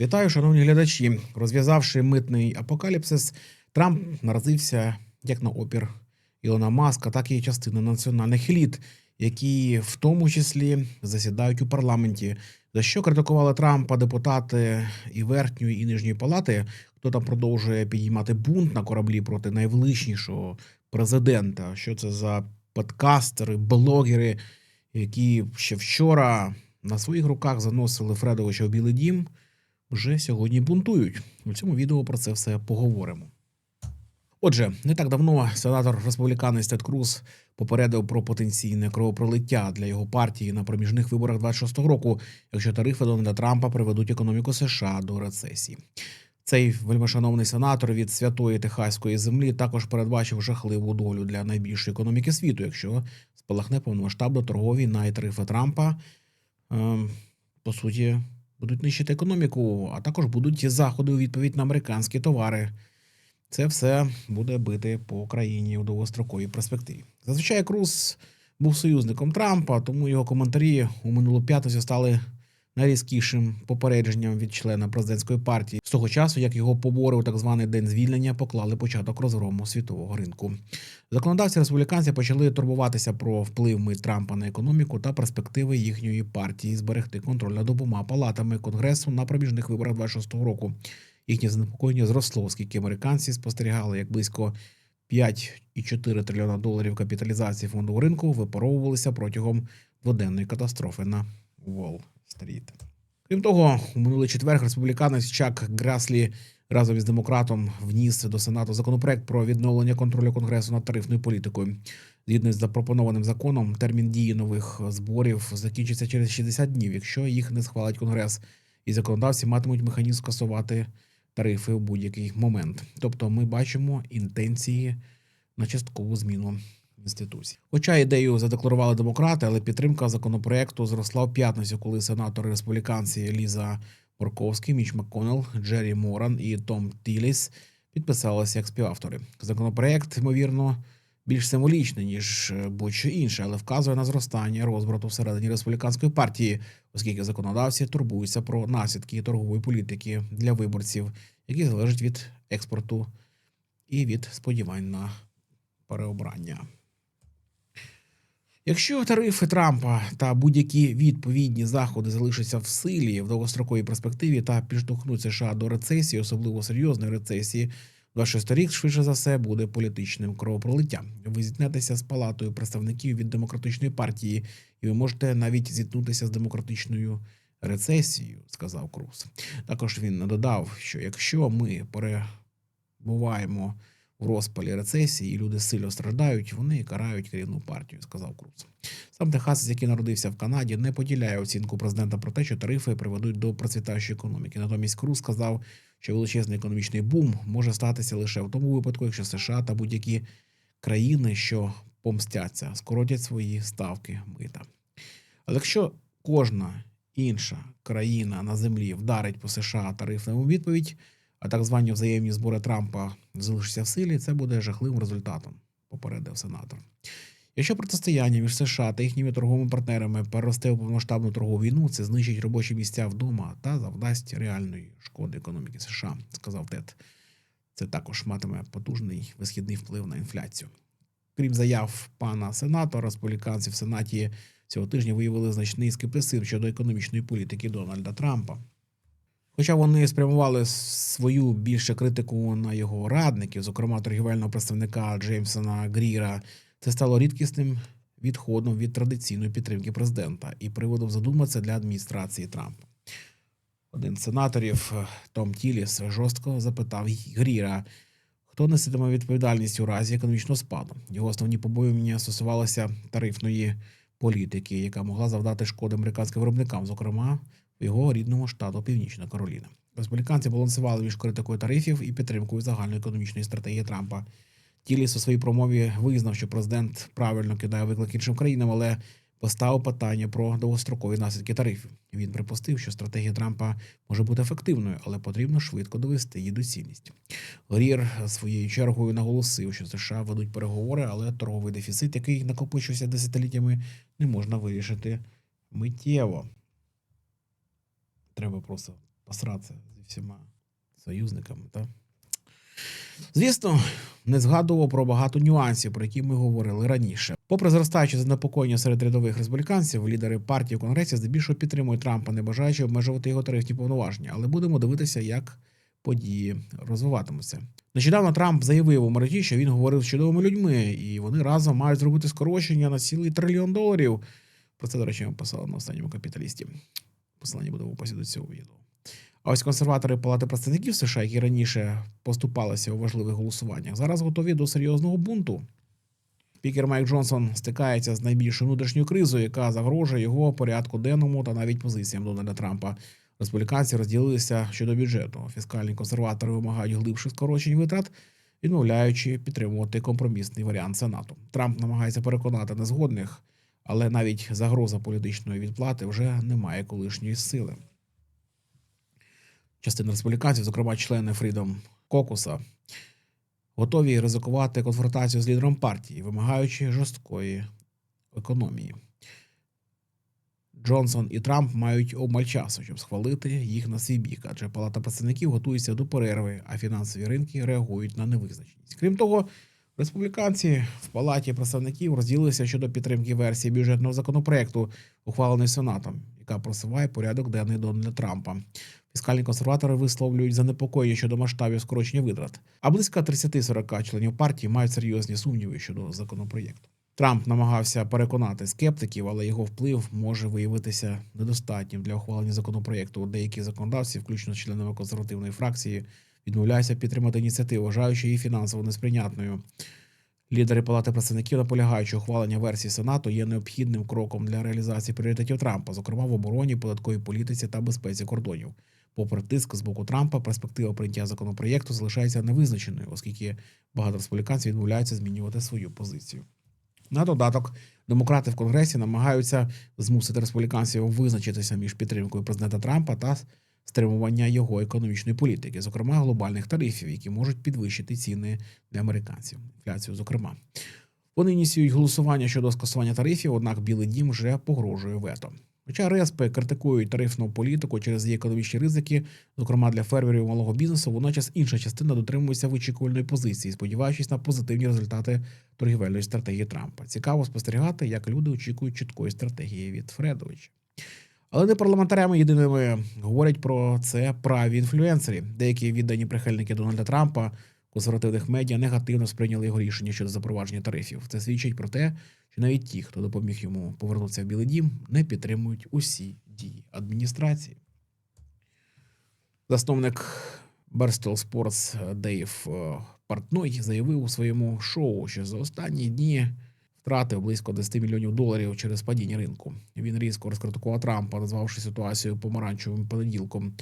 Вітаю, шановні глядачі. Розв'язавши митний апокаліпсис, Трамп наразився як на опір Ілона Маска, так і частини національних еліт, які в тому числі засідають у парламенті. За що критикували Трампа депутати і верхньої, і нижньої палати, хто там продовжує підіймати бунт на кораблі проти найвеличнішого президента? Що це за подкастери, блогери, які ще вчора на своїх руках заносили Фредовича в Білий Дім? Вже сьогодні бунтують. У цьому відео про це все поговоримо. Отже, не так давно сенатор республіканець Тед Круз попередив про потенційне кровопролиття для його партії на проміжних виборах 26-го року, якщо тарифи Дональда Трампа приведуть економіку США до рецесії. Цей вельмишановний сенатор від святої техаської землі також передбачив жахливу долю для найбільшої економіки світу, якщо спалахне повномасштабна торгова війна і тарифи Трампа. ем, по суті, будуть нищити економіку, а також будуть заходи у відповідь на американські товари. Це все буде бити по країні у довгостроковій перспективі. Зазвичай Круз був союзником Трампа, тому його коментарі у минулу п'ятницю стали найрізкішим попередженням від члена президентської партії з того часу, як його побори у так званий день звільнення поклали початок розгрому світового ринку. Законодавці республіканці почали турбуватися про вплив мит Трампа на економіку та перспективи їхньої партії зберегти контроль над обома палатами конгресу на проміжних виборах 26-го року. Їхнє занепокоєння зросло, оскільки американці спостерігали, як близько 5,4 трильйона доларів капіталізації фондового ринку випаровувалися протягом дводенної катастрофи на Уолл-стріт. Крім того, у минулий четвер республіканець Чак Граслі разом із демократом вніс до Сенату законопроект про відновлення контролю Конгресу над тарифною політикою. Згідно з запропонованим законом, термін дії нових зборів закінчиться через 60 днів, якщо їх не схвалить Конгрес, і законодавці матимуть механізм скасувати тарифи в будь-який момент. Тобто, ми бачимо інтенції на часткову зміну інституцій. Хоча ідею задекларували демократи, але підтримка законопроекту зросла в п'ятницю, коли сенатори республіканці Ліза Борковський, Міч МакКоннелл, Джері Моран і Том Тіліс підписалися як співавтори. Законопроект, ймовірно, більш символічний, ніж е, будь-що інше, але вказує на зростання розбрату всередині республіканської партії, оскільки законодавці турбуються про наслідки торгової політики для виборців, які залежать від експорту і від сподівань на переобрання. Якщо тарифи Трампа та будь-які відповідні заходи залишаться в силі в довгостроковій перспективі та підштовхнуть США до рецесії, особливо серйозної рецесії, 26 рік швидше за все буде політичним кровопролиттям. Ви зіткнетеся з палатою представників від демократичної партії, і ви можете навіть зіткнутися з демократичною рецесією, сказав Круз. Також він додав, що якщо ми перебуваємо в розпалі рецесії, і люди сильно страждають, вони карають керівну партію, сказав Круз. Сам Техас, який народився в Канаді, не поділяє оцінку президента про те, що тарифи приведуть до процвітаючої економіки. Натомість Круз сказав, що величезний економічний бум може статися лише в тому випадку, якщо США та будь-які країни, що помстяться, скоротять свої ставки мита. Але якщо кожна інша країна на землі вдарить по США тарифним у відповідь, так звані взаємні збори Трампа залишаться в силі, це буде жахливим результатом, попередив сенатор. Якщо протистояння між США та їхніми торговими партнерами переросте у повномасштабну торгову війну, це знищить робочі місця вдома та завдасть реальної шкоди економіки США, сказав Тед. Це також матиме потужний висхідний вплив на інфляцію. Крім заяв пана сенатора, республіканці в Сенаті цього тижня виявили значний скептицизм щодо економічної політики Дональда Трампа. Хоча вони спрямували свою більше критику на його радників, зокрема торгівельного представника Джеймсона Гріра, це стало рідкісним відходом від традиційної підтримки президента і приводом задуматися для адміністрації Трампа. Один з сенаторів е, Том Тіліс жорстко запитав Гріра, хто несетиме відповідальність у разі економічного спаду. Його основні побоювання стосувалися тарифної політики, яка могла завдати шкоди американським виробникам, зокрема його рідному штату Північна Кароліна. Республіканці балансували між критикою тарифів і підтримкою загальної економічної стратегії Трампа. Тіліс у своїй промові визнав, що президент правильно кидає виклик іншим країнам, але поставив питання про довгострокові наслідки тарифів. Він припустив, що стратегія Трампа може бути ефективною, але потрібно швидко довести її доцільність. Грір своєю чергою наголосив, що США ведуть переговори, але торговий дефіцит, який накопичився десятиліттями, не можна вирішити миттєво. Треба просто посратися зі всіма союзниками. Та? Звісно, не згадував про багато нюансів, про які ми говорили раніше. Попри зростаюче занепокоєння серед рядових республіканців, лідери партії в конгресі здебільшого підтримують Трампа, не бажаючи обмежувати його тарифні повноваження. Але будемо дивитися, як події розвиватимуться. Нещодавно Трамп заявив у мережі, що він говорив з чудовими людьми, і вони разом мають зробити скорочення на цілий трильйон доларів. Про це, до речі, ми писали на останньому капіталісті. Посилання буде в описі до цього відео. А ось консерватори Палати представників США, які раніше поступалися у важливих голосуваннях, зараз готові до серйозного бунту. Спікер Майк Джонсон стикається з найбільшою внутрішньою кризою, яка загрожує його порядку денному та навіть позиціям Дональда Трампа. Республіканці розділилися щодо бюджету. Фіскальні консерватори вимагають глибших скорочень витрат, відмовляючи підтримувати компромісний варіант Сенату. Трамп намагається переконати незгодних, але навіть загроза політичної відплати вже не має колишньої сили. Частина республіканців, зокрема члени Freedom Кокуса, готові ризикувати конфронтацію з лідером партії, вимагаючи жорсткої економії. Джонсон і Трамп мають обмаль часу, щоб схвалити їх на свій бік, адже Палата представників готується до перерви, а фінансові ринки реагують на невизначеність. Крім того, республіканці в палаті представників розділилися щодо підтримки версії бюджетного законопроекту, ухваленої Сенатом, яка просуває порядок денний Дональда Трампа. Фіскальні консерватори висловлюють занепокоєння щодо масштабів скорочення витрат, а близько 30-40 членів партії мають серйозні сумніви щодо законопроєкту. Трамп намагався переконати скептиків, але його вплив може виявитися недостатнім для ухвалення законопроєкту. Деякі законодавці, включно членами консервативної фракції, відмовляються підтримати ініціативу, вважаючи її фінансово несприйнятною. Лідери Палати представників наполягають, що ухвалення версії Сенату є необхідним кроком для реалізації пріоритетів Трампа, зокрема в обороні, податковій політиці та безпеці кордонів. Попри тиск з боку Трампа, перспектива прийняття законопроєкту залишається невизначеною, оскільки багато республіканців відмовляються змінювати свою позицію. На додаток, демократи в Конгресі намагаються змусити республіканців визначитися між підтримкою президента Трампа та стримування його економічної політики, зокрема глобальних тарифів, які можуть підвищити ціни для американців, інфляцію, зокрема. Вони ініціюють голосування щодо скасування тарифів, однак Білий Дім вже погрожує вето. Хоча респи критикують тарифну політику через її економічні ризики, зокрема для фермерів і малого бізнесу, водночас інша частина дотримується вичікувальної позиції, сподіваючись на позитивні результати торгівельної стратегії Трампа. Цікаво спостерігати, як люди очікують чіткої стратегії від Фредовича. Але не парламентарями єдиними говорять про це праві інфлюенсери. Деякі віддані прихильники Дональда Трампа консервативних медіа негативно сприйняли його рішення щодо запровадження тарифів. Це свідчить про те, що навіть ті, хто допоміг йому повернутися в Білий Дім, не підтримують усі дії адміністрації. Засновник Берстол Спортс Дейв Портной заявив у своєму шоу, що за останні дні втратив близько 10 мільйонів доларів через падіння ринку. Він різко розкритикував Трампа, назвавши ситуацію помаранчевим понеділком,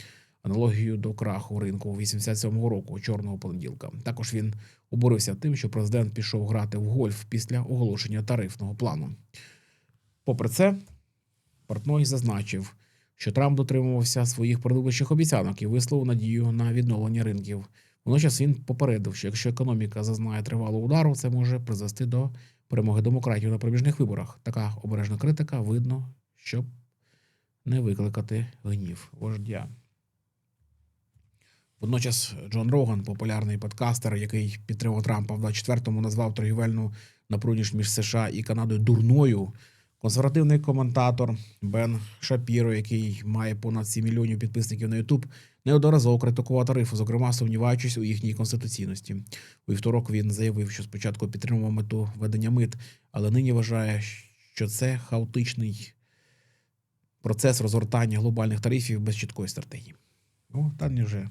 аналогію до краху ринку 87-го року, чорного понеділка. Також він обурився тим, що президент пішов грати в гольф після оголошення тарифного плану. Попри це, Портной зазначив, що Трамп дотримувався своїх передвиборчих обіцянок і висловив надію на відновлення ринків. Водночас він попередив, що якщо економіка зазнає тривалого удару, це може призвести до перемоги демократів на проміжних виборах. Така обережна критика видно, щоб не викликати гнів вождя. Водночас Джон Роган, популярний подкастер, який підтримав Трампа в 24-му, назвав торгівельну напруженість між США і Канадою дурною. Консервативний коментатор Бен Шапіро, який має понад 7 мільйонів підписників на YouTube, неодноразово критикував тарифи, зокрема сумніваючись у їхній конституційності. У вівторок він заявив, що спочатку підтримував мету ведення мит, але нині вважає, що це хаотичний процес розгортання глобальних тарифів без чіткої стратегії. Ну, та не вже.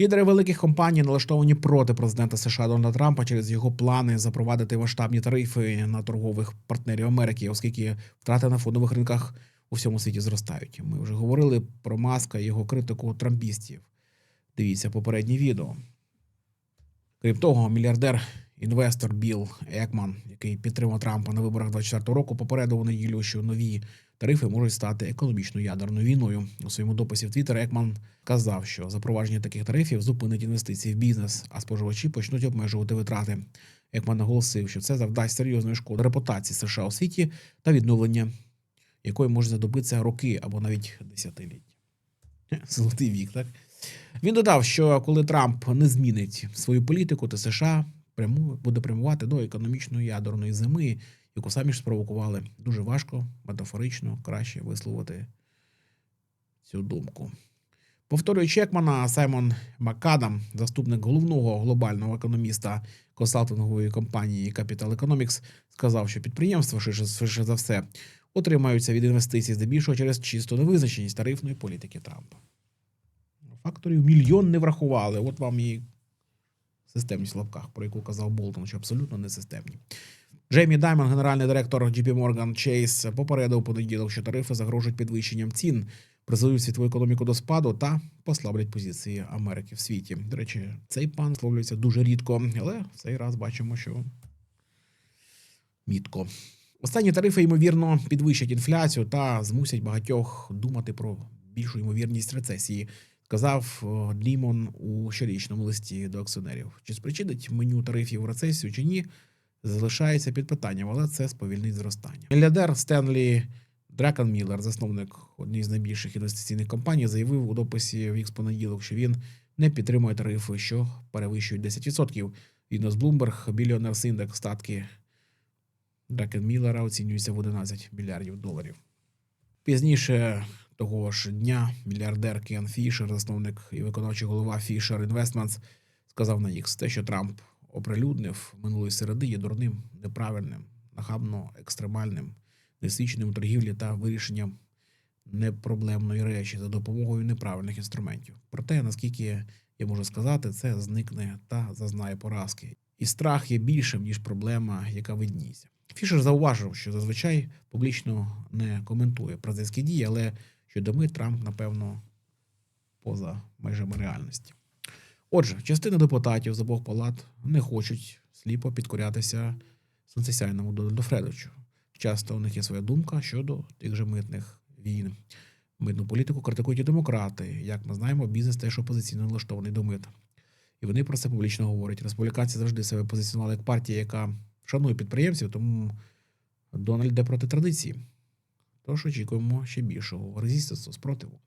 Лідери великих компаній налаштовані проти президента США Дональда Трампа через його плани запровадити масштабні тарифи на торгових партнерів Америки, оскільки втрати на фондових ринках у всьому світі зростають. Ми вже говорили про маска і його критику трампістів. Дивіться попереднє відео. Крім того, мільярдер інвестор Білл Екман, який підтримав Трампа на виборах 24 року, попередив у неділю, що нові тарифи можуть стати економічною ядерною війною. У своєму дописі в Твіттер Екман казав, що запровадження таких тарифів зупинить інвестиції в бізнес, а споживачі почнуть обмежувати витрати. Екман наголосив, що це завдасть серйозної шкоди репутації США у світі та відновлення, якої може знадобитися роки або навіть десятиліття. Золотий вік, так? Він додав, що коли Трамп не змінить свою політику, то США пряму буде прямувати до економічної ядерної зими, яку самі ж спровокували. Дуже важко, метафорично, краще висловити цю думку. Повторюю Чекмана, Саймон Макадам, заступник головного глобального економіста консалтингової компанії Capital Economics, сказав, що підприємства швидше, за все отримаються від інвестицій здебільшого через чисту невизначеність тарифної політики Трампа. Факторів мільйон не врахували. От вам і системність в лапках, про яку казав Болтон, що абсолютно не системні. Джеймі Даймон, генеральний директор JP Morgan Chase, попередив понеділок, що тарифи загрожують підвищенням цін, призведуть світову економіку до спаду та послаблять позиції Америки в світі. До речі, цей пан висловлюється дуже рідко, але в цей раз бачимо, що мітко. Останні тарифи, ймовірно, підвищать інфляцію та змусять багатьох думати про більшу ймовірність рецесії, сказав е, Лімон у щорічному листі до акціонерів. Чи спричинить меню тарифів рецесію чи ні, залишається під питанням, але це сповільнить зростання. Мільярдер Стенлі Дракенміллер, засновник однієї з найбільших інвестиційних компаній, заявив у дописі в понеділок, що він не підтримує тарифи, що перевищують 10%. Відно з Bloomberg, Billionaires Index статки Дракенміллера оцінюються в 11 мільярдів доларів. Пізніше того ж дня мільярдер Кен Фішер, засновник і виконавчий голова Fisher Investments, сказав на X, те, що Трамп оприлюднив минулої середи, є дурним, неправильним, нахабно екстремальним, несвідченим у торгівлі та вирішенням непроблемної речі за допомогою неправильних інструментів. Проте, наскільки я можу сказати, це зникне та зазнає поразки. І страх є більшим, ніж проблема, яка видніється. Фішер зауважив, що зазвичай публічно не коментує президентські дії, але щодо ми Трамп, напевно, поза межами реальності. Отже, частина депутатів з обох палат не хочуть сліпо підкорятися сонцесяйному Дональду Фредовичу. Часто у них є своя думка щодо тих же митних війн. Митну політику критикують і демократи. Як ми знаємо, бізнес теж опозиційно налаштований до мита. І вони про це публічно говорять. Республіканці завжди себе позиціонували як партія, яка шанує підприємців, тому Дональд йде проти традиції. Тож очікуємо ще більшого резистансу, спротиву.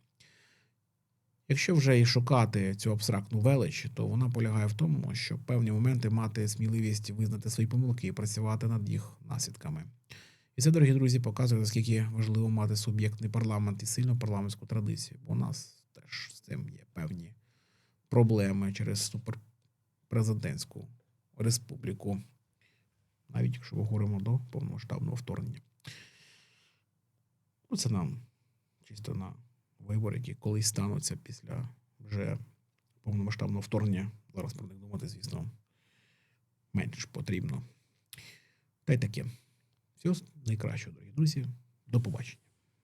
Якщо вже і шукати цю абстрактну велич, то вона полягає в тому, що в певні моменти мати сміливість визнати свої помилки і працювати над їх наслідками. І це, дорогі друзі, показує, наскільки важливо мати суб'єктний парламент і сильну парламентську традицію. Бо у нас теж з цим є певні проблеми через суперпрезидентську республіку, навіть якщо ми говоримо до повномасштабного вторгнення. Ну, це нам чисто на вибори, які колись стануться після вже повномасштабного вторгнення. Зараз про них думати, звісно, менш потрібно. Та й таке. Всього найкращого, дорогі друзі. До побачення.